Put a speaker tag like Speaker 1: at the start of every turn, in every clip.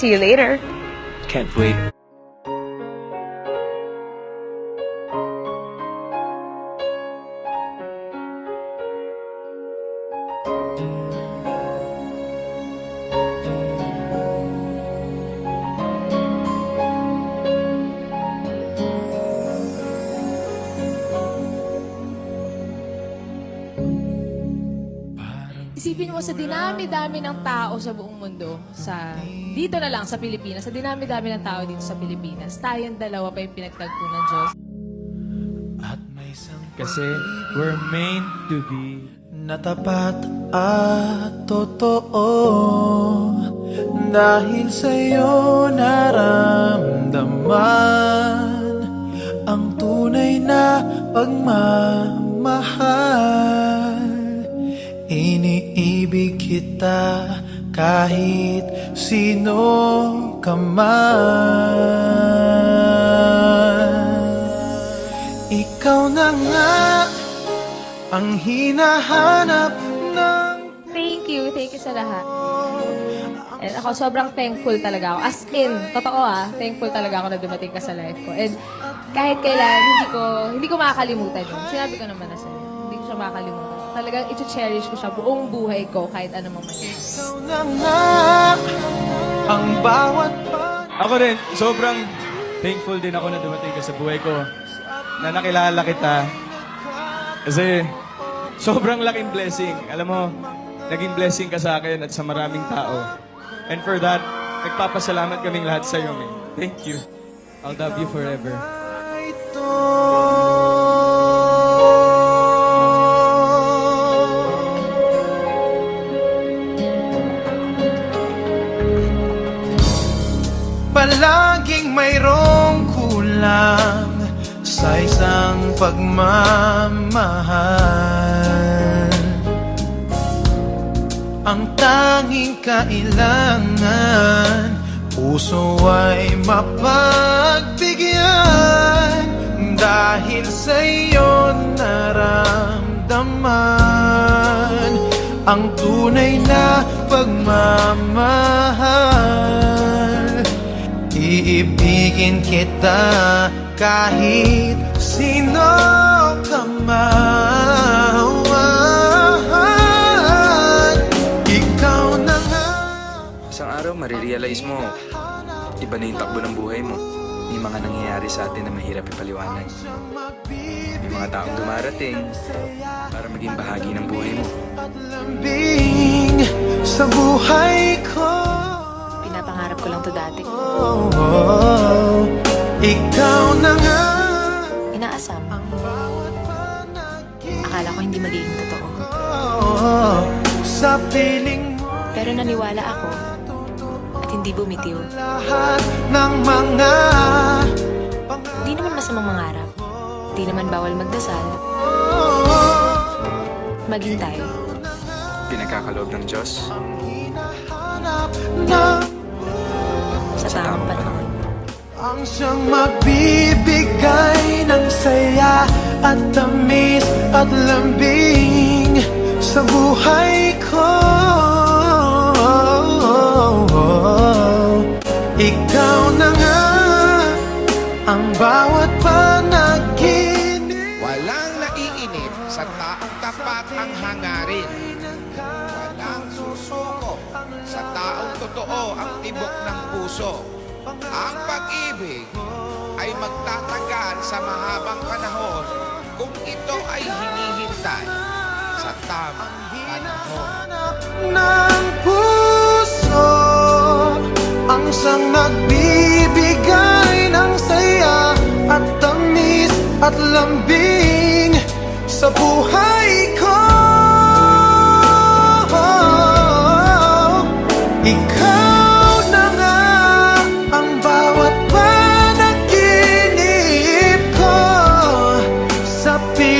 Speaker 1: See you later.
Speaker 2: Can't wait.
Speaker 3: Isipin mo sa dinami-dami ng tao sa buong mundo, sa dito na lang sa Pilipinas, sa dinami-dami ng tao dito sa Pilipinas, tayong dalawa pa yung pinagtagpo ng Diyos.
Speaker 2: Kasi we're meant to be.
Speaker 4: Natapat at totoo Dahil sa'yo naramdaman Ang tunay na pagmamahal Iniibig kita kahit sino ka man Ikaw na nga ang hinahanap ng
Speaker 3: Thank you, thank you sa lahat. And ako, sobrang thankful talaga ako. As in, totoo ah, thankful talaga ako na dumating ka sa life ko. And kahit kailan, hindi ko, hindi ko makakalimutan yun. Sinabi ko naman na sa'yo, hindi ko siya makakalimutan. Talagang ito-cherish ko siya buong buhay ko kahit ano mang mangyari.
Speaker 4: ang bawat pan
Speaker 2: Ako rin, sobrang thankful din ako na dumating ka sa buhay ko. Na nakilala kita. Kasi sobrang laking blessing. Alam mo, naging blessing ka sa akin at sa maraming tao. And for that, nagpapasalamat kaming lahat sa iyo, man. Thank you. I'll love you forever.
Speaker 4: Palaging mayroong kulang sa isang pagmamahal. Ang tanging kailangan Puso ay mapagbigyan Dahil sa iyo naramdaman Ang tunay na pagmamahal Iibigin kita kahit sino ka man Ikaw na nga
Speaker 5: Isang araw, marirealize mo, iba na yung takbo ng buhay mo. May mga nangyayari sa atin na mahirap ipaliwanag. May mga taong dumarating para maging bahagi ng buhay mo.
Speaker 4: at lambing sa buhay ko
Speaker 1: lang to dati.
Speaker 4: oh, oh, Ikaw na nga
Speaker 1: Inaasam.
Speaker 4: ang
Speaker 1: Akala ko hindi magiging totoo.
Speaker 4: oh, Sa piling mo
Speaker 1: Pero naniwala ako at hindi bumitiw.
Speaker 4: lahat ng mga
Speaker 1: Di naman masamang mangarap. Di naman bawal magdasal. Maging tayo.
Speaker 5: Pinagkakaloob ng Diyos,
Speaker 4: hinahanap na
Speaker 1: Sa tamang panahon.
Speaker 4: Ang siyang magbibigay ng saya at tamis at lambing sa buhay ko. Ikaw na nga ang bawat panaginip.
Speaker 6: Walang naiinip sa taong tapat ang hangarin. Totoo ang tibok ng puso. Ang pag-ibig ay magtatagal sa mahabang panahon kung ito ay hinihintay sa tamang panahon.
Speaker 4: Ng puso Ang siyang nagbibigay ng saya At tamis at lambing sa buhay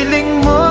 Speaker 4: Sa piling